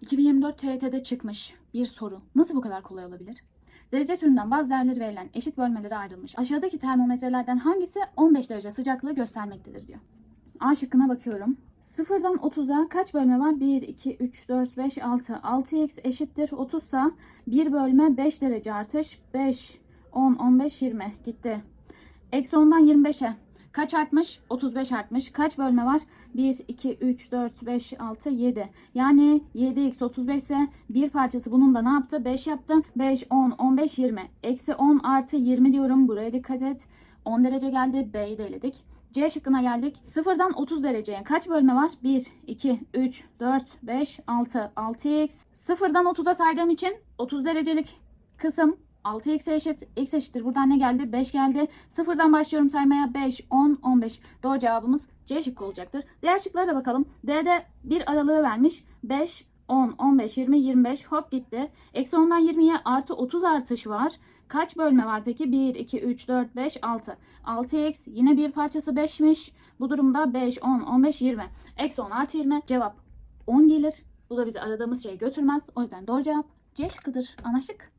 2024 TYT'de çıkmış bir soru. Nasıl bu kadar kolay olabilir? Derece türünden bazı değerleri verilen eşit bölmelere ayrılmış. Aşağıdaki termometrelerden hangisi 15 derece sıcaklığı göstermektedir diyor. A şıkkına bakıyorum. 0'dan 30'a kaç bölme var? 1, 2, 3, 4, 5, 6. 6x eşittir 30 sa 1 bölme 5 derece artış. 5, 10, 15, 20 gitti. Eksi 10'dan 25'e kaç artmış? 35 artmış. Kaç bölme var? 1, 2, 3, 4, 5, 6, 7. Yani 7x 35 ise bir parçası bunun da ne yaptı? 5 yaptı. 5, 10, 15, 20. Eksi 10 artı 20 diyorum. Buraya dikkat et. 10 derece geldi. B'yi de eledik. C şıkkına geldik. 0'dan 30 dereceye kaç bölme var? 1, 2, 3, 4, 5, 6, 6x. 0'dan 30'a saydığım için 30 derecelik kısım 6x eşit. x eşittir. Buradan ne geldi? 5 geldi. Sıfırdan başlıyorum saymaya. 5, 10, 15. Doğru cevabımız C şıkkı olacaktır. Diğer şıklara da bakalım. D'de bir aralığı vermiş. 5, 10, 15, 20, 25 hop gitti. Eksi 10'dan 20'ye artı 30 artış var. Kaç bölme var peki? 1, 2, 3, 4, 5, 6. 6x yine bir parçası 5'miş. Bu durumda 5, 10, 15, 20. Eksi 10 artı 20 cevap 10 gelir. Bu da bizi aradığımız şeye götürmez. O yüzden doğru cevap C şıkkıdır. Anlaştık.